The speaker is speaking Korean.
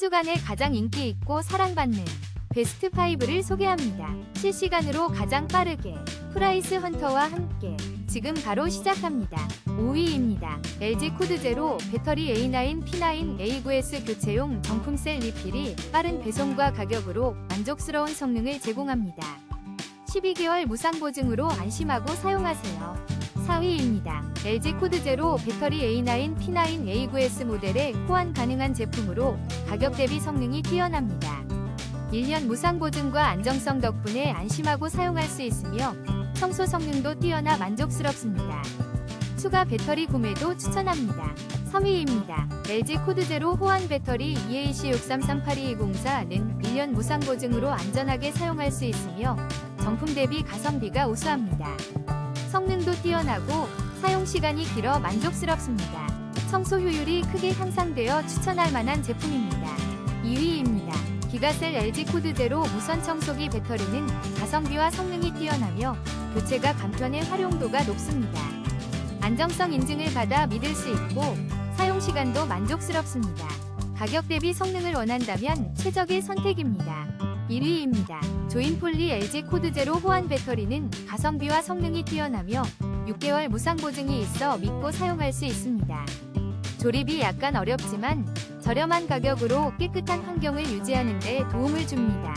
주간에 가장 인기 있고 사랑받는 베스트 5를 소개합니다. 실시간으로 가장 빠르게 프라이스 헌터와 함께 지금 바로 시작합니다. 5위입니다. LG 코드 제로 배터리 A9 P9 A9S 교체용 정품 셀 리필이 빠른 배송과 가격으로 만족스러운 성능을 제공합니다. 12개월 무상 보증으로 안심하고 사용하세요. 4위입니다. LG 코드 제로 배터리 A9 P9 A9S 모델에 호환 가능한 제품으로 가격 대비 성능이 뛰어납니다. 1년 무상 보증과 안정성 덕분에 안심하고 사용할 수 있으며 청소 성능도 뛰어나 만족스럽습니다. 추가 배터리 구매도 추천합니다. 3위입니다. LG 코드 제로 호환 배터리 EAC63382204는 1년 무상 보증으로 안전하게 사용할 수 있으며 정품 대비 가성비가 우수합니다. 성능도 뛰어나고 사용 시간이 길어 만족스럽습니다. 청소 효율이 크게 향상되어 추천할 만한 제품입니다. 2위입니다. 기가셀 LG 코드 제로 무선 청소기 배터리는 가성비와 성능이 뛰어나며 교체가 간편해 활용도가 높습니다. 안정성 인증을 받아 믿을 수 있고 사용 시간도 만족스럽습니다. 가격 대비 성능을 원한다면 최적의 선택입니다. 1위입니다. 조인폴리 LG 코드 제로 호환 배터리는 가성비와 성능이 뛰어나며 6개월 무상 보증이 있어 믿고 사용할 수 있습니다. 조립이 약간 어렵지만 저렴한 가격으로 깨끗한 환경을 유지하는 데 도움을 줍니다.